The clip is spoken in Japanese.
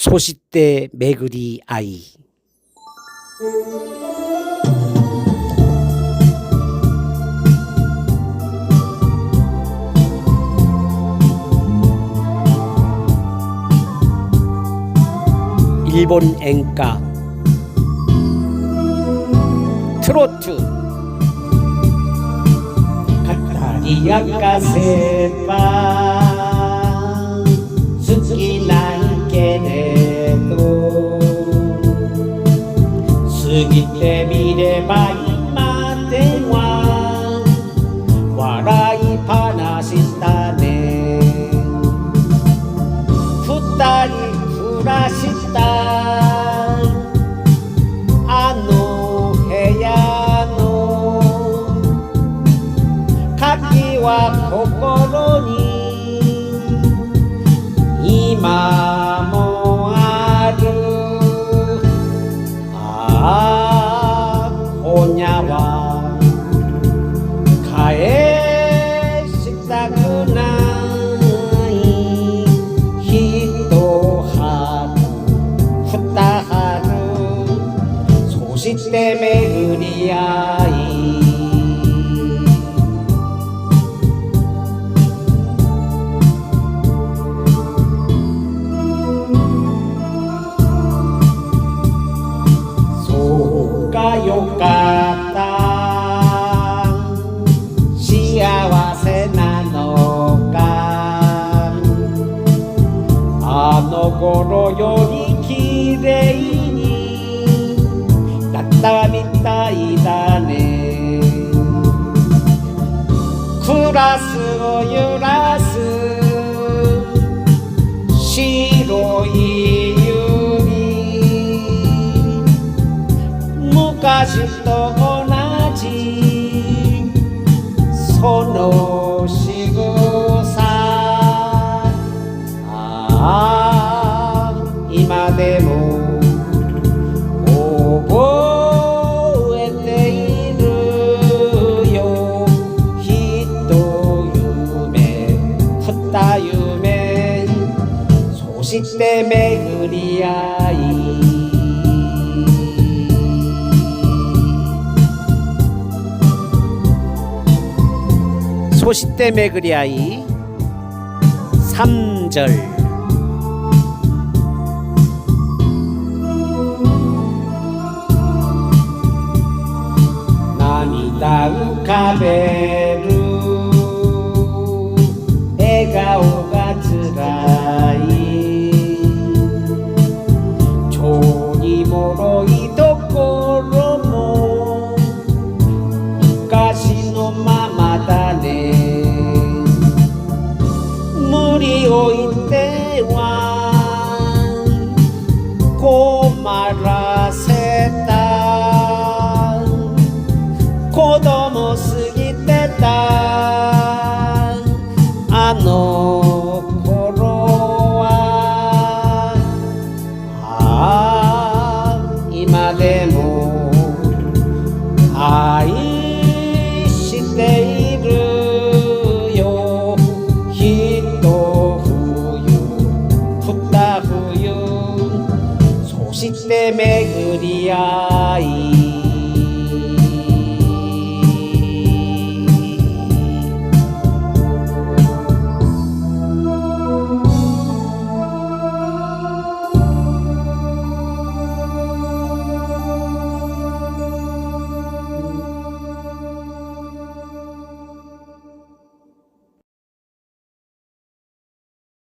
소싯대 매그리 아이. 일본 앵가. 트로트. 가까이 약간 세빠 鍵は心に。今もある。ああほにゃは。返したくない。一春二春そして巡り合い。よかった。幸せなのか。あの頃より綺麗に。なったみたいだね。クラスを揺らす昔と同じその仕草ああ今でも覚えているよ一夢二夢そして巡り合いそして巡り合い三 절. 涙浮かべあの頃はああ今でも愛しているよ。一冬二冬。そして巡り合い。